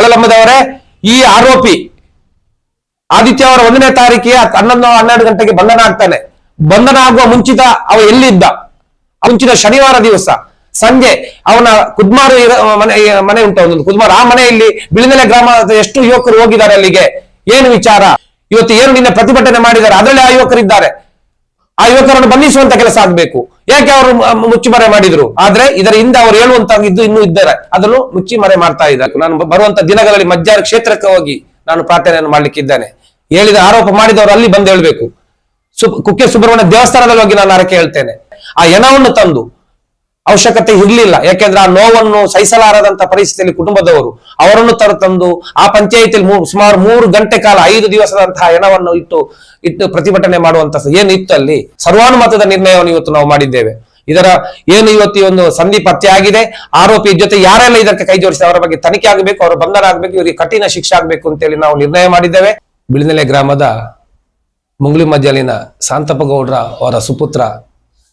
ಒಳಲಂಬದವರೇ, ಈ ಆರೋಪಿ ಆದಿತ್ಯ ಅವರ ಒಂದನೇ ತಾರೀಕಿಗೆ ಹನ್ನೊಂದು, ಹನ್ನೆರಡು ಗಂಟೆಗೆ ಬಂಧನ ಆಗ್ತಾನೆ. ಬಂಧನ ಆಗುವ ಮುಂಚಿತ ಅವ ಎಲ್ಲಿದ್ದ? ಮುಂಚಿತ ಶನಿವಾರ ದಿವಸ. ಸಂಜೆ ಅವನ ಕುದ್ಮಾರು ಮನೆ ಮನೆ ಉಂಟು ಒಂದು ಕುದ್ಮಾರು. ಆ ಮನೆಯಲ್ಲಿ ಬಿಳಿನೆಲೆ ಗ್ರಾಮದ ಎಷ್ಟು ಯುವಕರು ಹೋಗಿದ್ದಾರೆ ಅಲ್ಲಿಗೆ? ಏನು ವಿಚಾರ? ಇವತ್ತು ಏನು ನಿನ್ನೆ ಪ್ರತಿಭಟನೆ ಮಾಡಿದ್ದಾರೆ? ಅದರಲ್ಲಿ ಆ ಯುವಕರಿದ್ದಾರೆ ಆ ಯುವಕರನ್ನು ಬಂಧಿಸುವಂತ ಕೆಲಸ ಆಗ್ಬೇಕು. ಯಾಕೆ ಅವರು ಮುಚ್ಚುಮರೆ ಮಾಡಿದ್ರು? ಆದ್ರೆ ಇದರ ಹಿಂದೆ ಹೇಳುವಂತ ಹೇಳುವಂತಾಗಿದ್ದು ಇನ್ನೂ ಇದ್ದಾರೆ. ಅದನ್ನು ಮುಚ್ಚಿಮರೆ ಮಾಡ್ತಾ ಇದ್ದಾರೆ. ನಾನು ಬರುವಂತ ದಿನಗಳಲ್ಲಿ ಮಜ್ಜಾರ ಕ್ಷೇತ್ರಕ್ಕೆ ಹೋಗಿ ನಾನು ಪ್ರಾರ್ಥನೆಯನ್ನು ಮಾಡ್ಲಿಕ್ಕಿದ್ದೇನೆ. ಹೇಳಿದ ಆರೋಪ ಮಾಡಿದವರು ಅಲ್ಲಿ ಬಂದು ಹೇಳ್ಬೇಕು. ಸು ಕುಕ್ಕೆ ಸುಬ್ರಹ್ಮಣ್ಯ ದೇವಸ್ಥಾನದಲ್ಲಿ ಹೋಗಿ ನಾನು ಹರಕೆ ಹೇಳ್ತೇನೆ. ಆ ಹೆಣವನ್ನು ತಂದು ಅವಶ್ಯಕತೆ ಇರಲಿಲ್ಲ. ಯಾಕೆಂದ್ರೆ ಆ ನೋವನ್ನು ಸಹಿಸಲಾರದಂತ ಪರಿಸ್ಥಿತಿಯಲ್ಲಿ ಕುಟುಂಬದವರು ಅವರನ್ನು ತರ ತಂದು ಆ ಪಂಚಾಯಿತಿಯಲ್ಲಿ ಸುಮಾರು ಮೂರು ಗಂಟೆ ಕಾಲ, ಐದು ದಿವಸದಂತಹ ಹೆಣವನ್ನು ಇಟ್ಟು ಇಟ್ಟು ಪ್ರತಿಭಟನೆ ಮಾಡುವಂತ ಇತ್ತು ಅಲ್ಲಿ? ಸರ್ವಾನುಮತದ ನಿರ್ಣಯವನ್ನು ಇವತ್ತು ನಾವು ಮಾಡಿದ್ದೇವೆ. ಇದರ ಏನು ಇವತ್ತು ಒಂದು ಸಂಧಿ ಪತ್ತೆ ಆಗಿದೆ. ಆರೋಪಿ ಜೊತೆ ಯಾರೆಲ್ಲ ಇದಕ್ಕೆ ಕೈ ಜೋಡಿಸಿದೆ, ಅವರ ಬಗ್ಗೆ ತನಿಖೆ ಆಗಬೇಕು, ಅವರ ಬಂಧನ ಆಗಬೇಕು, ಇವರಿಗೆ ಕಠಿಣ ಶಿಕ್ಷೆ ಆಗಬೇಕು ಅಂತೇಳಿ ನಾವು ನಿರ್ಣಯ ಮಾಡಿದ್ದೇವೆ. ಬಿಳಿನೆಲೆ ಗ್ರಾಮದ ಮುಂಗ್ಲಿ ಮಧ್ಯಲಿನ ಶಾಂತಪ್ಪ ಗೌಡ್ರ ಅವರ ಸುಪುತ್ರ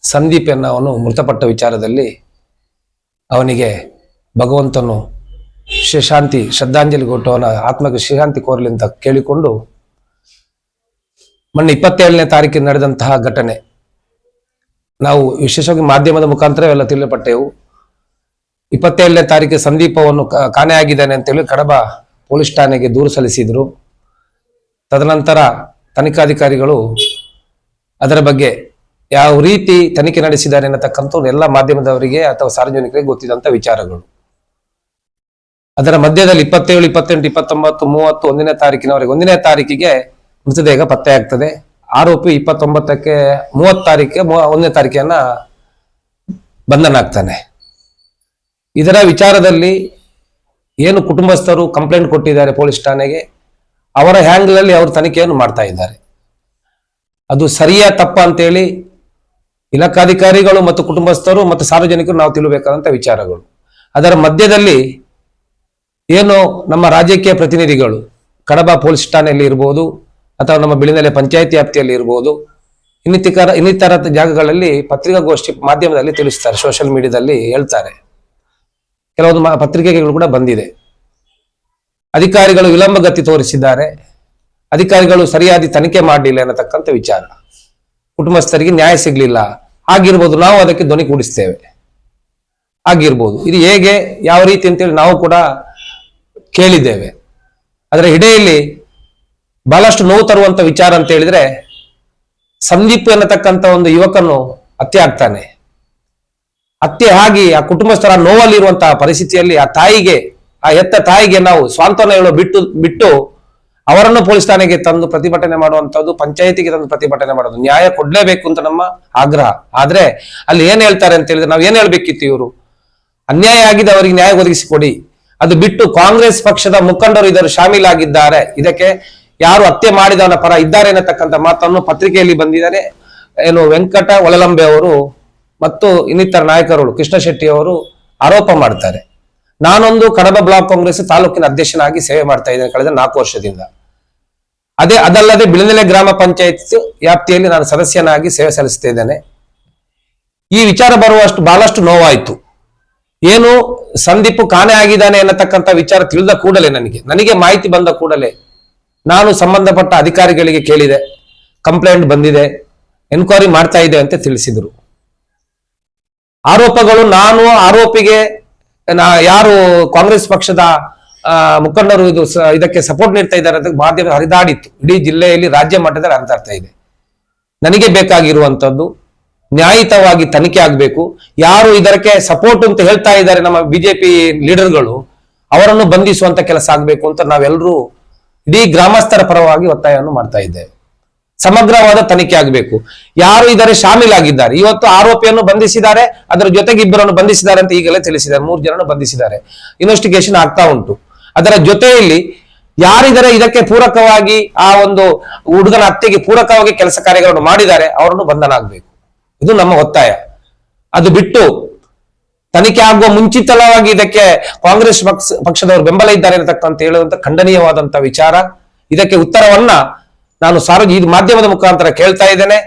ಸಂದೀಪ್ ಎನ್ನವನು ಮೃತಪಟ್ಟ ವಿಚಾರದಲ್ಲಿ ಅವನಿಗೆ ಭಗವಂತನು ಶಿಶಾಂತಿ, ಶ್ರದ್ಧಾಂಜಲಿ ಕೊಟ್ಟು ಅವನ ಆತ್ಮಕ್ಕೆ ಶ್ರೀಶಾಂತಿ ಕೋರಲಿ ಅಂತ ಕೇಳಿಕೊಂಡು, ಮೊನ್ನೆ ಇಪ್ಪತ್ತೇಳನೇ ತಾರೀಕಿಗೆ ನಡೆದಂತಹ ಘಟನೆ. ನಾವು ವಿಶೇಷವಾಗಿ ಮಾಧ್ಯಮದ ಮುಖಾಂತರ ಎಲ್ಲ ತಿಳಿಯಪಟ್ಟೆವು ಇಪ್ಪತ್ತೇಳನೇ ತಾರೀಕು ಸಂದೀಪವನ್ನು ಕಾಣೆಯಾಗಿದ್ದಾನೆ ಅಂತೇಳಿ ಕಡಬ ಪೊಲೀಸ್ ಠಾಣೆಗೆ ದೂರು ಸಲ್ಲಿಸಿದ್ರು. ತದನಂತರ ತನಿಖಾಧಿಕಾರಿಗಳು ಅದರ ಬಗ್ಗೆ ಯಾವ ರೀತಿ ತನಿಖೆ ನಡೆಸಿದ್ದಾರೆ ಅನ್ನತಕ್ಕಂಥ ಎಲ್ಲ ಮಾಧ್ಯಮದವರಿಗೆ ಅಥವಾ ಸಾರ್ವಜನಿಕರಿಗೆ ಗೊತ್ತಿದಂತ ವಿಚಾರಗಳು. ಅದರ ಮಧ್ಯದಲ್ಲಿ ಇಪ್ಪತ್ತೇಳು, ಇಪ್ಪತ್ತೆಂಟು, ಇಪ್ಪತ್ತೊಂಬತ್ತು, ಮೂವತ್ತು ಒಂದನೇ ತಾರೀಕಿನವರೆಗೆ, ಒಂದನೇ ತಾರೀಕಿಗೆ ಮೃತದೇಹ ಪತ್ತೆಯಾಗ್ತದೆ ಆರೋಪಿ ಇಪ್ಪತ್ತೊಂಬತ್ತಕ್ಕೆ ಮೂವತ್ತು ತಾರೀಕಿಗೆ ಒಂದನೇ ತಾರೀಕಿಯನ್ನ ಬಂಧನ ಆಗ್ತಾನೆ. ಇದರ ವಿಚಾರದಲ್ಲಿ ಏನು ಕುಟುಂಬಸ್ಥರು ಕಂಪ್ಲೇಂಟ್ ಕೊಟ್ಟಿದ್ದಾರೆ ಪೊಲೀಸ್ ಠಾಣೆಗೆ, ಅವರ ಹ್ಯಾಂಗ್ಲಲ್ಲಿ ಅವರು ತನಿಖೆಯನ್ನು ಮಾಡ್ತಾ ಇದ್ದಾರೆ. ಅದು ಸರಿಯಾ ತಪ್ಪ ಅಂತೇಳಿ ಇಲಾಖಾಧಿಕಾರಿಗಳು ಮತ್ತು ಕುಟುಂಬಸ್ಥರು ಮತ್ತು ಸಾರ್ವಜನಿಕರು ನಾವು ತಿಳಿಬೇಕಾದಂಥ ವಿಚಾರಗಳು. ಅದರ ಮಧ್ಯದಲ್ಲಿ ಏನು ನಮ್ಮ ರಾಜಕೀಯ ಪ್ರತಿನಿಧಿಗಳು, ಕಡಬ ಪೊಲೀಸ್ ಠಾಣೆಯಲ್ಲಿ ಇರ್ಬೋದು, ಅಥವಾ ನಮ್ಮ ಬಿಳಿನೆಲೆ ಪಂಚಾಯತಿ ವ್ಯಾಪ್ತಿಯಲ್ಲಿ ಇರ್ಬೋದು ಇನ್ನಿತರ ಇನ್ನಿತರ ಜಾಗಗಳಲ್ಲಿ ಪತ್ರಿಕಾಗೋಷ್ಠಿ ಮಾಧ್ಯಮದಲ್ಲಿ ತಿಳಿಸ್ತಾರೆ ಸೋಷಿಯಲ್ ಮೀಡಿಯಾದಲ್ಲಿ ಹೇಳ್ತಾರೆ. ಕೆಲವೊಂದು ಪತ್ರಿಕೆಗಳು ಕೂಡ ಬಂದಿದೆ. ಅಧಿಕಾರಿಗಳು ವಿಳಂಬಗತಿ ತೋರಿಸಿದ್ದಾರೆ. ಅಧಿಕಾರಿಗಳು ಸರಿಯಾದ ತನಿಖೆ ಮಾಡಲಿಲ್ಲ ಅನ್ನತಕ್ಕಂಥ ವಿಚಾರ. ಕುಟುಂಬಸ್ಥರಿಗೆ ನ್ಯಾಯ ಸಿಗ್ಲಿಲ್ಲ. ಆಗಿರ್ಬೋದು ನಾವು ಅದಕ್ಕೆ ಧ್ವನಿ ಕೂಡಿಸ್ತೇವೆ. ಆಗಿರ್ಬೋದು. ಇದು ಹೇಗೆ, ಯಾವ ರೀತಿ ಅಂತೇಳಿ ನಾವು ಕೂಡ ಕೇಳಿದ್ದೇವೆ. ಅದರ ಹಿಡೆಯಲ್ಲಿ ಬಹಳಷ್ಟು ನೋವು ತರುವಂತ ವಿಚಾರ ಅಂತ ಹೇಳಿದ್ರೆ ಸಂದೀಪ್ ಎನ್ನತಕ್ಕಂತ ಒಂದು ಯುವಕನು ಹತ್ಯೆ ಆಗ್ತಾನೆ. ಹತ್ಯೆ ಆಗಿ ಆ ಕುಟುಂಬಸ್ಥರ ನೋವಲ್ಲಿರುವಂತಹ ಪರಿಸ್ಥಿತಿಯಲ್ಲಿ ಆ ತಾಯಿಗೆ, ಆ ಎತ್ತ ತಾಯಿಗೆ ನಾವು ಸ್ವಾಂತನ ಹೇಳೋ ಬಿಟ್ಟು ಬಿಟ್ಟು ಅವರನ್ನು ಪೊಲೀಸ್ ಠಾಣೆಗೆ ತಂದು ಪ್ರತಿಭಟನೆ ಮಾಡುವಂತದ್ದು ಪಂಚಾಯತಿಗೆ ತಂದು ಪ್ರತಿಭಟನೆ ಮಾಡೋದು ನ್ಯಾಯ ಕೊಡ್ಲೇಬೇಕು ಅಂತ ನಮ್ಮ ಆಗ್ರಹ. ಆದ್ರೆ ಅಲ್ಲಿ ಏನ್ ಹೇಳ್ತಾರೆ ಅಂತ ಹೇಳಿದ್ರೆ ನಾವು ಏನ್ ಹೇಳ್ಬೇಕಿತ್ತು ಇವರು? ಅನ್ಯಾಯ ಆಗಿದೆ, ಅವರಿಗೆ ನ್ಯಾಯ ಒದಗಿಸಿಕೊಡಿ. ಅದು ಬಿಟ್ಟು ಕಾಂಗ್ರೆಸ್ ಪಕ್ಷದ ಮುಖಂಡರು ಇದರ ಶಾಮೀಲಾಗಿದ್ದಾರೆ. ಇದಕ್ಕೆ ಯಾರು ಹತ್ಯೆ ಮಾಡಿದವನ ಪರ ಇದ್ದಾರೆ ಅನ್ನತಕ್ಕಂಥ ಮಾತನ್ನು ಪತ್ರಿಕೆಯಲ್ಲಿ ಬಂದಿದ್ದಾರೆ. ಏನು ವೆಂಕಟ ಒಳಲಂಬೆ ಅವರು ಮತ್ತು ಇನ್ನಿತರ ನಾಯಕರುಗಳು ಕೃಷ್ಣ ಶೆಟ್ಟಿ ಅವರು ಆರೋಪ ಮಾಡ್ತಾರೆ. ನಾನೊಂದು ಕಡಬ ಬ್ಲಾಕ್ ಕಾಂಗ್ರೆಸ್ ತಾಲೂಕಿನ ಅಧ್ಯಕ್ಷನಾಗಿ ಸೇವೆ ಮಾಡ್ತಾ ಇದ್ದೇನೆ ಕಳೆದ ನಾಲ್ಕು ವರ್ಷದಿಂದ. ಅದೇ ಅದಲ್ಲದೆ ಬಿಳನೆಲೆ ಗ್ರಾಮ ಪಂಚಾಯತ್ ವ್ಯಾಪ್ತಿಯಲ್ಲಿ ನಾನು ಸದಸ್ಯನಾಗಿ ಸೇವೆ ಸಲ್ಲಿಸ್ತಾ ಈ ವಿಚಾರ ಬರುವಷ್ಟು ಬಹಳಷ್ಟು ನೋವಾಯಿತು. ಏನು ಸಂದೀಪ್ ಕಾಣೆ ಆಗಿದ್ದಾನೆ ಎನ್ನತಕ್ಕಂಥ ವಿಚಾರ ತಿಳಿದ ಕೂಡಲೇ ನನಗೆ. ನನಗೆ ಮಾಹಿತಿ ಬಂದ ಕೂಡಲೇ ನಾನು ಸಂಬಂಧಪಟ್ಟ ಅಧಿಕಾರಿಗಳಿಗೆ ಕೇಳಿದೆ. ಕಂಪ್ಲೇಂಟ್ ಬಂದಿದೆ. ಎನ್ಕ್ವೈರಿ ಮಾಡ್ತಾ ಇದೆ ಅಂತ ತಿಳಿಸಿದರು. ಆರೋಪಗಳು ನಾನು ಆರೋಪಿಗೆ ಯಾರು ಕಾಂಗ್ರೆಸ್ ಪಕ್ಷದ ಮುಖಂಡರು ಇದು ಇದಕ್ಕೆ ಸಪೋರ್ಟ್ ನೀಡ್ತಾ ಇದ್ದಾರೆ ಅಂತ ಮಾಧ್ಯಮ ಹರಿದಾಡಿತ್ತು. ಇಡೀ ಜಿಲ್ಲೆಯಲ್ಲಿ ರಾಜ್ಯ ಮಟ್ಟದಲ್ಲಿ ಹರಿದಾಡ್ತಾ ಇದೆ. ನನಗೆ ಬೇಕಾಗಿರುವಂತದ್ದು ನ್ಯಾಯಿತವಾಗಿ ತನಿಖೆ ಆಗಬೇಕು. ಯಾರು ಇದಕ್ಕೆ ಸಪೋರ್ಟ್ ಅಂತ ಹೇಳ್ತಾ ಇದ್ದಾರೆ ನಮ್ಮ ಬಿಜೆಪಿ ಲೀಡರ್ಗಳು, ಅವರನ್ನು ಬಂಧಿಸುವಂತ ಕೆಲಸ ಆಗಬೇಕು ಅಂತ ನಾವೆಲ್ಲರೂ ಇಡೀ ಗ್ರಾಮಸ್ಥರ ಪರವಾಗಿ ಒತ್ತಾಯವನ್ನು ಮಾಡ್ತಾ ಇದ್ದೇವೆ. ಸಮಗ್ರವಾದ ತನಿಖೆ ಆಗಬೇಕು. ಯಾರು ಇದರ ಶಾಮೀಲಾಗಿದ್ದಾರೆ? ಇವತ್ತು ಆರೋಪಿಯನ್ನು ಬಂಧಿಸಿದ್ದಾರೆ, ಅದರ ಜೊತೆಗೆ ಇಬ್ಬರನ್ನು ಬಂಧಿಸಿದ್ದಾರೆ ಅಂತ ಈಗಲೇ ತಿಳಿಸಿದ್ದಾರೆ. ಮೂರು ಜನರನ್ನು ಬಂಧಿಸಿದ್ದಾರೆ. ಇನ್ವೆಸ್ಟಿಗೇಷನ್ ಆಗ್ತಾ ಉಂಟು. ಅದರ ಜೊತೆಯಲ್ಲಿ ಯಾರಿದರೆ ಇದಕ್ಕೆ ಪೂರಕವಾಗಿ ಆ ಒಂದು ಹುಡುಗನ ಹತ್ಯೆಗೆ ಪೂರಕವಾಗಿ ಕೆಲಸ ಕಾರ್ಯಗಳನ್ನು ಮಾಡಿದ್ದಾರೆ, ಅವರನ್ನು ಬಂಧನ ಆಗಬೇಕು. ಇದು ನಮ್ಮ ಒತ್ತಾಯ. ಅದು ಬಿಟ್ಟು ತನಿಖೆ ಆಗುವ ಮುಂಚಿತವಾಗಿ ಇದಕ್ಕೆ ಕಾಂಗ್ರೆಸ್ ಪಕ್ಷ, ಪಕ್ಷದವರು ಬೆಂಬಲ ಇದ್ದಾರೆ ಅಂತಕ್ಕಂತ ಹೇಳುವಂತ ಖಂಡನೀಯವಾದಂತ ವಿಚಾರ. ಇದಕ್ಕೆ ಉತ್ತರವನ್ನ ನಾನು ಸಾರ್ವಜ ಈ ಮಾಧ್ಯಮದ ಮುಖಾಂತರ ಕೇಳ್ತಾ ಇದ್ದೇನೆ.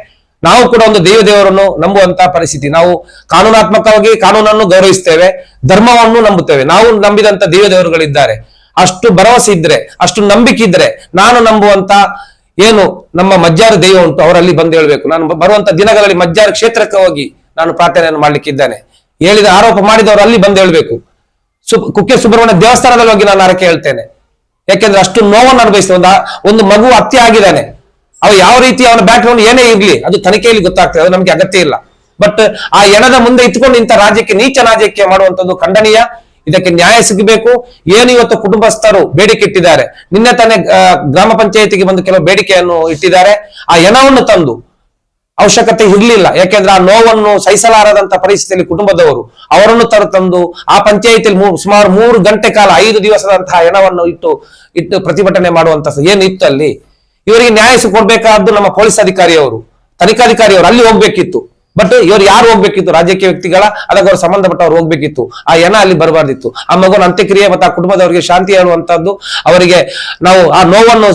ನಾವು ಕೂಡ ಒಂದು ದೇವ ದೇವರನ್ನು ನಂಬುವಂತ ಪರಿಸ್ಥಿತಿ. ನಾವು ಕಾನೂನಾತ್ಮಕವಾಗಿ ಕಾನೂನನ್ನು ಗೌರವಿಸ್ತೇವೆ, ಧರ್ಮವನ್ನು ನಂಬುತ್ತೇವೆ. ನಾವು ನಂಬಿದಂತ ದೇವ ದೇವರುಗಳಿದ್ದಾರೆ ಅಷ್ಟು ಭರವಸೆ ಇದ್ರೆ, ಅಷ್ಟು ನಂಬಿಕೆ ಇದ್ರೆ ನಾನು ನಂಬುವಂತ ಏನು ನಮ್ಮ ಮಜ್ಜಾರ ದೈವ ಉಂಟು, ಅವರಲ್ಲಿ ಬಂದು ಹೇಳ್ಬೇಕು. ನಾನು ಬರುವಂತ ದಿನಗಳಲ್ಲಿ ಮಜ್ಜಾರ ಕ್ಷೇತ್ರಕ್ಕೆ ಹೋಗಿ ನಾನು ಪ್ರಾರ್ಥನೆಯನ್ನು ಮಾಡ್ಲಿಕ್ಕಿದ್ದೇನೆ ಹೇಳಿದ ಆರೋಪ ಮಾಡಿದವರು ಅಲ್ಲಿ ಬಂದು ಹೇಳ್ಬೇಕು. ಸು ಕುಕ್ಕೆ ಸುಬ್ರಹ್ಮಣ್ಯ ದೇವಸ್ಥಾನದಲ್ಲಿ ಹೋಗಿ ನಾನು ಹರಕೆ ಹೇಳ್ತೇನೆ. ಯಾಕೆಂದ್ರೆ ಅಷ್ಟು ನೋವನ್ನು ಅನುಭವಿಸಿದ ಒಂದು ಒಂದು ಮಗು ಹತ್ಯೆ ಆಗಿದ್ದಾನೆ. ಅವ ಯಾವ ರೀತಿ ಅವನ ಬ್ಯಾಕ್ಗ್ರೌಂಡ್ ಏನೇ ಇರಲಿ, ಅದು ತನಿಖೆಯಲ್ಲಿ ಗೊತ್ತಾಗ್ತದೆ, ಅದು ನಮ್ಗೆ ಅಗತ್ಯ ಇಲ್ಲ. ಬಟ್ ಆ ಎಣದ ಮುಂದೆ ಇಟ್ಕೊಂಡು ಇಂಥ ರಾಜ್ಯಕ್ಕೆ, ನೀಚ ರಾಜ್ಯಕ್ಕೆ ಮಾಡುವಂತದ್ದು ಖಂಡನೀಯ. ಇದಕ್ಕೆ ನ್ಯಾಯ ಸಿಗಬೇಕು. ಏನು ಇವತ್ತು ಕುಟುಂಬಸ್ಥರು ಬೇಡಿಕೆ ಇಟ್ಟಿದ್ದಾರೆ. ನಿನ್ನೆ ತಾನೇ ಗ್ರಾಮ ಪಂಚಾಯತಿಗೆ ಬಂದು ಕೆಲವು ಬೇಡಿಕೆಯನ್ನು ಇಟ್ಟಿದ್ದಾರೆ. ಆ ಹೆಣವನ್ನು ತಂದು ಅವಶ್ಯಕತೆ ಇರಲಿಲ್ಲ. ಯಾಕೆಂದ್ರೆ ಆ ನೋವನ್ನು ಸಹಿಸಲಾರದಂತ ಪರಿಸ್ಥಿತಿಯಲ್ಲಿ ಕುಟುಂಬದವರು ಅವರನ್ನು ತರ ತಂದು ಆ ಪಂಚಾಯಿತಿಯಲ್ಲಿ ಸುಮಾರು ಮೂರು ಗಂಟೆ ಕಾಲ, ಐದು ದಿವಸದಂತಹ ಹೆಣವನ್ನು ಇಟ್ಟು ಇಟ್ಟು ಪ್ರತಿಭಟನೆ ಮಾಡುವಂತ ಏನು ಇತ್ತು ಅಲ್ಲಿ ಇವರಿಗೆ ನ್ಯಾಯ ಕೊಡ್ಬೇಕಾದ್ದು ನಮ್ಮ ಪೊಲೀಸ್ ಅಧಿಕಾರಿಯವರು, ತನಿಖಾಧಿಕಾರಿಯವರು ಅಲ್ಲಿ ಹೋಗ್ಬೇಕಿತ್ತು. ಬಟ್ ಇವ್ರು ಯಾರು ಹೋಗ್ಬೇಕಿತ್ತು? ರಾಜಕೀಯ ವ್ಯಕ್ತಿಗಳ ಅದಕ್ಕೆ ಅವ್ರು ಸಂಬಂಧಪಟ್ಟವ್ರು ಹೋಗ್ಬೇಕಿತ್ತು. ಆ ಎನ ಅಲ್ಲಿ ಬರಬಾರ್ದಿತ್ತು. ಆ ಮಗುನ ಅಂತ್ಯಕ್ರಿಯೆ ಮತ್ತು ಆ ಕುಟುಂಬದವರಿಗೆ ಶಾಂತಿ ಹೇಳುವಂತದ್ದು ಅವರಿಗೆ ನಾವು ಆ ನೋವನ್ನು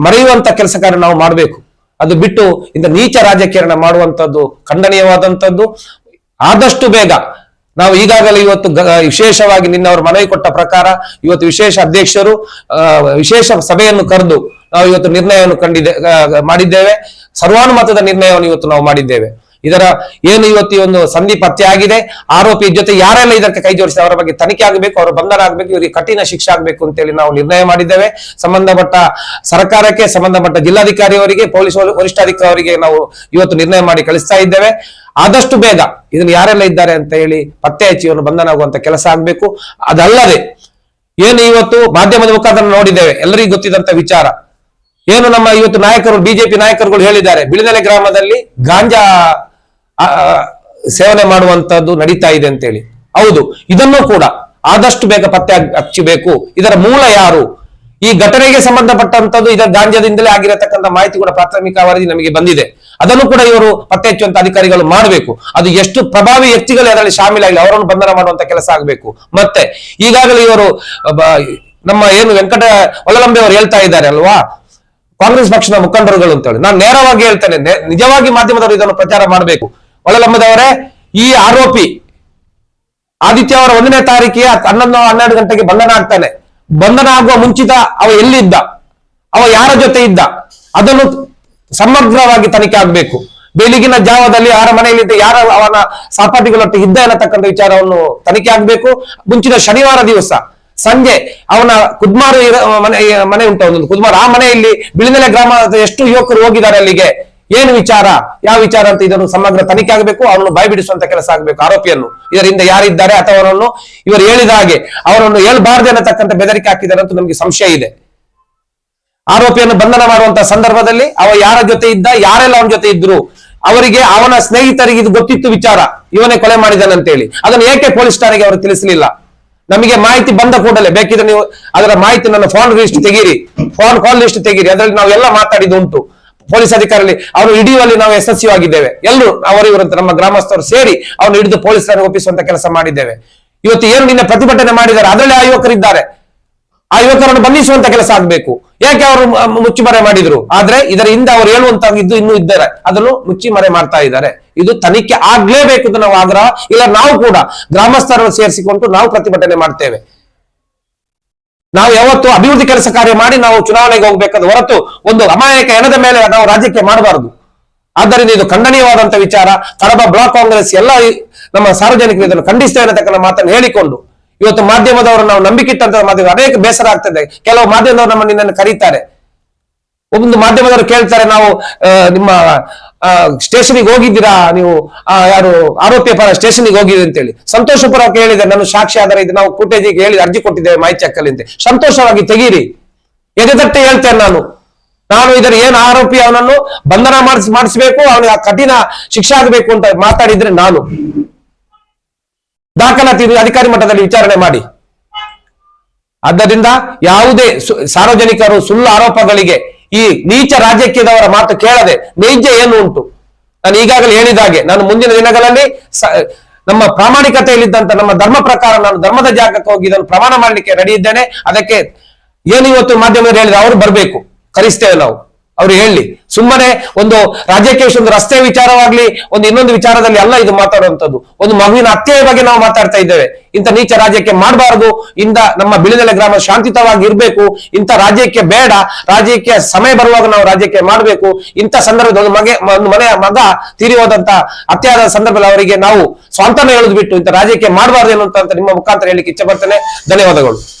ಮರೆಯುವಂತ ಕೆಲಸ ಕಾರ್ಯ ನಾವು ಮಾಡಬೇಕು. ಅದು ಬಿಟ್ಟು ಇಂದ ನೀಚ ರಾಜಕೀಯ ಮಾಡುವಂತದ್ದು ಖಂಡನೀಯವಾದಂತದ್ದು. ಆದಷ್ಟು ಬೇಗ ನಾವು ಈಗಾಗಲೇ ಇವತ್ತು ವಿಶೇಷವಾಗಿ ನಿನ್ನ ಅವರು ಮನವಿ ಕೊಟ್ಟ ಪ್ರಕಾರ ಇವತ್ತು ವಿಶೇಷ ಅಧ್ಯಕ್ಷರು ವಿಶೇಷ ಸಭೆಯನ್ನು ಕರೆದು ನಾವು ಇವತ್ತು ನಿರ್ಣಯವನ್ನು ಕಂಡಿದ್ದೆ ಆ, ಮಾಡಿದ್ದೇವೆ. ಸರ್ವಾನುಮತದ ನಿರ್ಣಯವನ್ನು ಇವತ್ತು ನಾವು ಮಾಡಿದ್ದೇವೆ. ಇದರ ಏನು ಇವತ್ತು ಒಂದು ಸಂಧಿ ಪತ್ತೆ ಆಗಿದೆ, ಆರೋಪಿ ಜೊತೆ ಯಾರೆಲ್ಲ ಇದಕ್ಕೆ ಕೈ ಜೋಡಿಸಿ ಅವರ ಬಗ್ಗೆ ತನಿಖೆ ಆಗಬೇಕು, ಅವರ ಬಂಧನ ಆಗಬೇಕು, ಇವರಿಗೆ ಕಠಿಣ ಶಿಕ್ಷೆ ಆಗಬೇಕು ಅಂತೇಳಿ ನಾವು ನಿರ್ಣಯ ಮಾಡಿದ್ದೇವೆ. ಸಂಬಂಧಪಟ್ಟ ಸರ್ಕಾರಕ್ಕೆ, ಸಂಬಂಧಪಟ್ಟ ಜಿಲ್ಲಾಧಿಕಾರಿಯವರಿಗೆ, ಪೊಲೀಸ್ ವರಿಷ್ಠಾಧಿಕಾರಿಯವರಿಗೆ ನಾವು ಇವತ್ತು ನಿರ್ಣಯ ಮಾಡಿ ಕಳಿಸ್ತಾ ಇದ್ದೇವೆ. ಆದಷ್ಟು ಬೇಗ ಇದನ್ನು ಯಾರೆಲ್ಲ ಇದ್ದಾರೆ ಅಂತ ಹೇಳಿ ಪತ್ತೆ ಹಚ್ಚಿ ಇವನು ಬಂಧನ ಆಗುವಂತ ಕೆಲಸ ಆಗಬೇಕು. ಅದಲ್ಲದೆ ಏನು ಇವತ್ತು ಮಾಧ್ಯಮದ ಮುಖಾಂತರ ನೋಡಿದ್ದೇವೆ, ಎಲ್ಲರಿಗೂ ಗೊತ್ತಿದಂತ ವಿಚಾರ. ಏನು ನಮ್ಮ ಇವತ್ತು ನಾಯಕರು, ಬಿಜೆಪಿ ನಾಯಕರುಗಳು ಹೇಳಿದ್ದಾರೆ, ಬಿಳಿನೆಲೆ ಗ್ರಾಮದಲ್ಲಿ ಗಾಂಜಾ ಸೇವನೆ ಮಾಡುವಂತದ್ದು ನಡೀತಾ ಇದೆ ಅಂತೇಳಿ. ಹೌದು, ಇದನ್ನು ಕೂಡ ಆದಷ್ಟು ಬೇಗ ಪತ್ತೆ ಹಚ್ಚಬೇಕು. ಇದರ ಮೂಲ ಯಾರು? ಈ ಘಟನೆಗೆ ಸಂಬಂಧಪಟ್ಟಂತದ್ದು ಇದರ ಗಾಂಜಾದಿಂದಲೇ ಆಗಿರತಕ್ಕಂತ ಮಾಹಿತಿ ಕೂಡ ಪ್ರಾಥಮಿಕ ವರದಿ ನಮಗೆ ಬಂದಿದೆ. ಅದನ್ನು ಕೂಡ ಇವರು ಪತ್ತೆ ಹಚ್ಚುವಂತ ಅಧಿಕಾರಿಗಳು ಮಾಡಬೇಕು. ಅದು ಎಷ್ಟು ಪ್ರಭಾವಿ ವ್ಯಕ್ತಿಗಳು ಅದರಲ್ಲಿ ಶಾಮೀಲಾಗಿಲ್ಲ ಅವರನ್ನು ಬಂಧನ ಮಾಡುವಂತ ಕೆಲಸ ಆಗಬೇಕು. ಮತ್ತೆ, ಈಗಾಗಲೇ ಇವರು ನಮ್ಮ ಏನು ವೆಂಕಟ ಒಲಲಂಬೆ ಅವರು ಹೇಳ್ತಾ ಇದ್ದಾರೆ ಅಲ್ವಾ? ಕಾಂಗ್ರೆಸ್ ಪಕ್ಷದ ಮುಖಂಡರುಗಳು ಅಂತ ಹೇಳಿ ನಾನು ನೇರವಾಗಿ ಹೇಳ್ತೇನೆ ನಿಜವಾಗಿ ಮಾಧ್ಯಮದವರು ಇದನ್ನು ಪ್ರಚಾರ ಮಾಡಬೇಕು. ಒಳಲಂಬದವರೇ, ಈ ಆರೋಪಿ ಆದಿತ್ಯ ಅವರ ಒಂದನೇ ತಾರೀಕಿಗೆ ಹನ್ನೊಂದು ಹನ್ನೆರಡು ಗಂಟೆಗೆ ಬಂಧನ ಆಗ್ತಾನೆ. ಬಂಧನ ಆಗುವ ಮುಂಚಿತ ಅವ ಎಲ್ಲಿದ್ದ? ಅವ ಯಾರ ಜೊತೆ ಇದ್ದ? ಅದನ್ನು ಸಮಗ್ರವಾಗಿ ತನಿಖೆ ಆಗಬೇಕು. ಬೆಳಗಿನ ಜಾವದಲ್ಲಿ ಯಾರ ಮನೆಯಲ್ಲಿದ್ದ ಯಾರ ಅವನ ಸಹಪಾಠಿಗಳೊಟ್ಟು ಇದ್ದ ಎನ್ನತಕ್ಕಂಥ ವಿಚಾರವನ್ನು ತನಿಖೆ ಆಗಬೇಕು. ಮುಂಚಿನ ಶನಿವಾರ ದಿವಸ ಸಂಜೆ ಅವನ ಕುದ್ಮಾರು ಮನೆ ಮನೆ ಉಂಟು ಕುದ್ಮಾರು ಆ ಮನೆಯಲ್ಲಿ ಬಿಳಿನೆಲೆ ಗ್ರಾಮದ ಎಷ್ಟು ಯುವಕರು ಹೋಗಿದ್ದಾರೆ ಅಲ್ಲಿಗೆ. ಏನು ವಿಚಾರ? ಯಾವ ವಿಚಾರ ಅಂತ ಇದನ್ನು ಸಮಗ್ರ ತನಿಖೆ ಆಗಬೇಕು ಅವರನ್ನು ಬಾಯಿ ಬಿಡಿಸುವಂತ ಕೆಲಸ ಆಗಬೇಕು. ಆರೋಪಿಯನ್ನು. ಇದರಿಂದ ಯಾರಿದ್ದಾರೆ ಅಥವಾ ಅವರನ್ನು ಇವರು ಹೇಳಿದ ಹಾಗೆ ಅವರನ್ನು ಹೇಳಬಾರ್ದು ಅನ್ನತಕ್ಕಂಥ ಬೆದರಿಕೆ ಹಾಕಿದ್ದಾರೆ ಅಂತ ನಮಗೆ ಸಂಶಯ ಇದೆ. ಆರೋಪಿಯನ್ನು ಬಂಧನ ಮಾಡುವಂತ ಸಂದರ್ಭದಲ್ಲಿ ಅವ ಯಾರ ಜೊತೆ ಇದ್ದ, ಯಾರೆಲ್ಲ ಅವನ ಜೊತೆ ಇದ್ರು, ಅವರಿಗೆ ಅವನ ಸ್ನೇಹಿತರಿಗೆ ಇದು ಗೊತ್ತಿತ್ತು ವಿಚಾರ. ಇವನೇ ಕೊಲೆ ಮಾಡಿದಾನಂತೇಳಿ ಅದನ್ನು ಏಕೆ ಪೊಲೀಸ್ ಠಾಣೆಗೆ ಅವರು ತಿಳಿಸಲಿಲ್ಲ? ನಮಗೆ ಮಾಹಿತಿ ಬಂದ ಕೂಡಲೇ, ಬೇಕಿದ್ರೆ ನೀವು ಅದರ ಮಾಹಿತಿ ನನ್ನ ಫೋನ್ ಲಿಸ್ಟ್ ತೆಗೀರಿ. ಫೋನ್ ಕಾಲ್ ಲಿಸ್ಟ್ ತೆಗೀರಿ. ಅದರಲ್ಲಿ ನಾವು ಎಲ್ಲ ಮಾತಾಡಿದ್ದು ಉಂಟು. ಪೊಲೀಸ್ ಅಧಿಕಾರಿ ಅವರು ಹಿಡಿಯುವಲ್ಲಿ ನಾವು ಯಶಸ್ವಿಯಾಗಿದ್ದೇವೆ. ಎಲ್ಲರೂ ಅವರು ಇವರಂತ ನಮ್ಮ ಗ್ರಾಮಸ್ಥರು ಸೇರಿ ಅವನು ಹಿಡಿದು ಪೊಲೀಸರನ್ನು ಒಪ್ಪಿಸುವಂತ ಕೆಲಸ ಮಾಡಿದ್ದೇವೆ. ಇವತ್ತು ಏನು ನಿನ್ನೆ ಪ್ರತಿಭಟನೆ ಮಾಡಿದ್ದಾರೆ, ಅದರಲ್ಲಿ ಆ ಯುವಕರಿದ್ದಾರೆ ಆ ಯುವಕರನ್ನು ಬಂಧಿಸುವಂತ ಕೆಲಸ ಆಗಬೇಕು. ಯಾಕೆ ಅವರು ಮುಚ್ಚುಮರೆ ಮಾಡಿದ್ರು? ಆದ್ರೆ ಇದರ ಹಿಂದೆ ಅವರು ಇದ್ದು ಇನ್ನೂ ಇದ್ದಾರೆ. ಅದನ್ನು ಮುಚ್ಚಿಮರೆ ಮಾಡ್ತಾ ಇದ್ದಾರೆ. ಇದು ತನಿಖೆ ಆಗ್ಲೇಬೇಕು ಅಂತ ನಾವು ಆಗ್ರಹ, ಇಲ್ಲ ನಾವು ಕೂಡ ಗ್ರಾಮಸ್ಥರನ್ನು ಸೇರಿಸಿಕೊಂಡು ನಾವು ಪ್ರತಿಭಟನೆ ಮಾಡ್ತೇವೆ. ನಾವು ಯಾವತ್ತು ಅಭಿವೃದ್ಧಿ ಕೆಲಸ ಕಾರ್ಯ ಮಾಡಿ ನಾವು ಚುನಾವಣೆಗೆ ಹೋಗ್ಬೇಕಾದ ಹೊರತು ಒಂದು ಅಮಾಯಕ ಎಣದ ಮೇಲೆ ನಾವು ರಾಜ್ಯಕ್ಕೆ ಮಾಡಬಾರದು. ಆದ್ದರಿಂದ ಇದು ಖಂಡನೀಯವಾದಂತಹ ವಿಚಾರ. ಕಡಬ ಬ್ಲಾಕ್ ಕಾಂಗ್ರೆಸ್ ಎಲ್ಲ ನಮ್ಮ ಸಾರ್ವಜನಿಕರು ಇದನ್ನು ಖಂಡಿಸ್ತೇವೆ ಅನ್ನತಕ್ಕಂಥ ಮಾತನ್ನು ಹೇಳಿಕೊಂಡು, ಇವತ್ತು ಮಾಧ್ಯಮದವರು ನಾವು ನಂಬಿಕೆ ಇಟ್ಟಂತ ಮಾಧ್ಯಮ ಅನೇಕ ಬೇಸರ ಆಗ್ತದೆ. ಕೆಲವು ಮಾಧ್ಯಮದವರು ನಮ್ಮ ನಿನ್ನನ್ನು ಕರೀತಾರೆ. ಒಂದು ಮಾಧ್ಯಮದವರು ಕೇಳ್ತಾರೆ, ನಾವು ನಿಮ್ಮ ಸ್ಟೇಷನ್ಗೆ ಹೋಗಿದ್ದೀರಾ? ನೀವು ಯಾರು, ಆರೋಪಿಯ ಪರ ಸ್ಟೇಷನ್ಗೆ ಹೋಗಿದ್ದೀರಿ? ಅಂತೇಳಿ. ಸಂತೋಷಪುರ ಕೇಳಿದೆ ನಾನು ಸಾಕ್ಷಿ ಆದರೆ ಇದು ನಾವು ಕೂಟೇಜಿಗೆ ಹೇಳಿ ಅರ್ಜಿ ಕೊಟ್ಟಿದ್ದೇವೆ ಮಾಹಿತಿ ಹಕ್ಕಲ್ಲಿ ಅಂತ. ಸಂತೋಷವಾಗಿ ತೆಗೀರಿ. ಎದೆದಟ್ಟೆ ಹೇಳ್ತೇನೆ ನಾನು. ನಾನು ಇದರ ಏನು ಆರೋಪಿ ಅವನನ್ನು ಬಂಧನ ಮಾಡಿಸ್, ಮಾಡಿಸ್ಬೇಕು, ಅವನಿಗೆ ಕಠಿಣ ಶಿಕ್ಷೆ ಆಗಬೇಕು ಅಂತ ಮಾತಾಡಿದ್ರೆ ನಾನು. ದಾಖಲಾತಿ ಅಧಿಕಾರಿ ಮಟ್ಟದಲ್ಲಿ ವಿಚಾರಣೆ ಮಾಡಿ. ಆದ್ದರಿಂದ ಯಾವುದೇ ಸಾರ್ವಜನಿಕರು ಸುಳ್ಳು ಆರೋಪಗಳಿಗೆ ಈ ನೀಚ ರಾಜಕೀಯದವರ ಮಾತು ಕೇಳದೆ ನೈಜ ಏನು ಉಂಟು? ನಾನು ಈಗಾಗಲೇ ಹೇಳಿದ ಹಾಗೆ, ನಾನು ಮುಂದಿನ ದಿನಗಳಲ್ಲಿ ನಮ್ಮ ಪ್ರಾಮಾಣಿಕತೆಯಲ್ಲಿದ್ದಂತ ನಮ್ಮ ಧರ್ಮ ಪ್ರಕಾರ ನಾನು ಧರ್ಮದ ಜಾಗಕ್ಕೆ ಹೋಗಿ ಇದನ್ನು ಪ್ರಮಾಣ ಮಾಡಲಿಕ್ಕೆ ರೆಡಿ ಇದ್ದೇನೆ. ಅದಕ್ಕೆ ಏನು ಇವತ್ತು ಮಾಧ್ಯಮದವರು ಹೇಳಿದ್ರೆ, ಅವರು ಬರಬೇಕು. ಕರೆಸ್ತೇವೆ ನಾವು. ಅವ್ರು ಹೇಳಿ. ಸುಮ್ಮನೆ ಒಂದು ರಾಜಕೀಯ ಒಂದು ರಸ್ತೆ ವಿಚಾರವಾಗ್ಲಿ, ಒಂದು ಇನ್ನೊಂದು ವಿಚಾರದಲ್ಲಿ ಅಲ್ಲ ಇದು ಮಾತಾಡುವಂಥದ್ದು. ಒಂದು ಮಗುವಿನ ಹತ್ಯೆಯ ಬಗ್ಗೆ ನಾವು ಮಾತಾಡ್ತಾ ಇದ್ದೇವೆ. ಇಂಥ ನೀಚ ರಾಜ್ಯಕ್ಕೆ ಮಾಡಬಾರದು. ಇಂದ ನಮ್ಮ ಬಿಳಿನೆಲೆ ಗ್ರಾಮ ಶಾಂತಿಯುತವಾಗಿ ಇರಬೇಕು. ಇಂಥ ರಾಜ್ಯಕ್ಕೆ ಬೇಡ. ರಾಜ್ಯಕ್ಕೆ ಸಮಯ ಬರುವಾಗ ನಾವು ರಾಜ್ಯಕ್ಕೆ ಮಾಡಬೇಕು. ಇಂಥ ಸಂದರ್ಭದಲ್ಲಿ ಒಂದು ಮಗೆ, ಒಂದು ಮನೆಯ ಮಗ ತೀರಿ ಹೋದಂತ ಹತ್ಯಾದ ಸಂದರ್ಭದಲ್ಲಿ ಅವರಿಗೆ ನಾವು ಸ್ವಾಂತನ ಹೇಳುದು ಬಿಟ್ಟು ಇಂಥ ರಾಜ್ಯಕ್ಕೆ ಮಾಡಬಾರ್ದು ಅಂತ ನಿಮ್ಮ ಮುಖಾಂತರ ಹೇಳಿಕ್ಕೆ ಇಚ್ಛೆ ಬರ್ತೇನೆ ಧನ್ಯವಾದಗಳು.